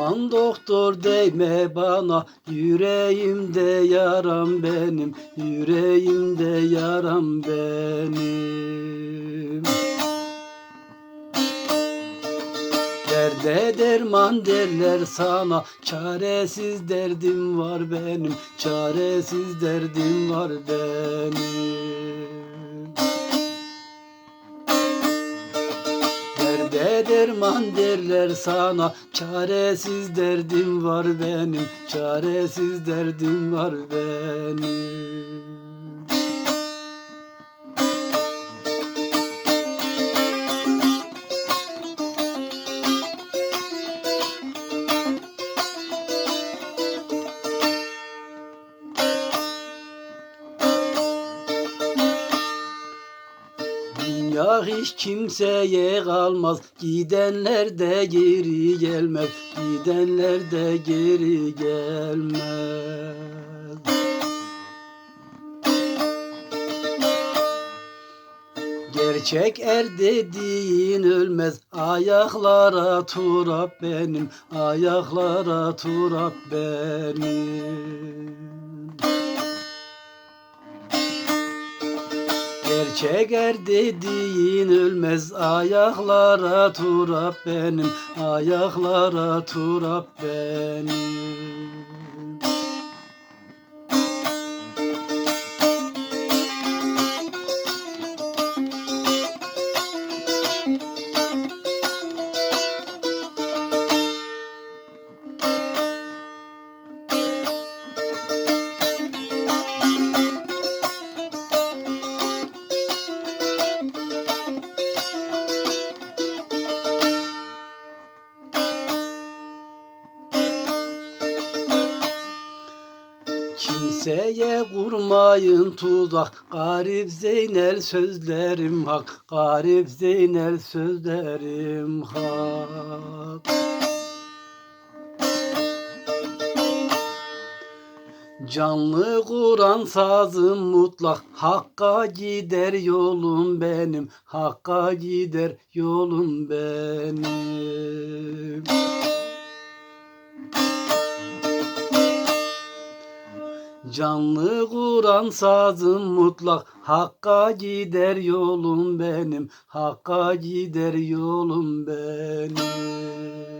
Aman doktor değme bana. Yüreğimde yaram benim. Yüreğimde yaram benim. Derde derman derler sana. Çaresiz derdim var benim. Çaresiz derdim var benim Derde derman derler sana Çaresiz derdim var benim Çaresiz derdim var benim Dünya hiç kimseye kalmaz. Gidenler de geri gelmez. Gidenler de geri gelmez. Gerçek er dediğin ölmez. Ayaklara turap benim. Ayaklara turap benim Gerçek er dediğin ölmez. Ayaklara turap benim. Ayaklara turap benim Kimseye kurmayın tuzak. Garip Zeynel sözlerim hak. Garip Zeynel sözlerim hak. Canlı Kur'an sazım mutlak. Hakka gider yolum benim. Hakka gider yolum benim Canlı Kur'an sazım mutlak. Hakka gider yolum benim. Hakka gider yolum benim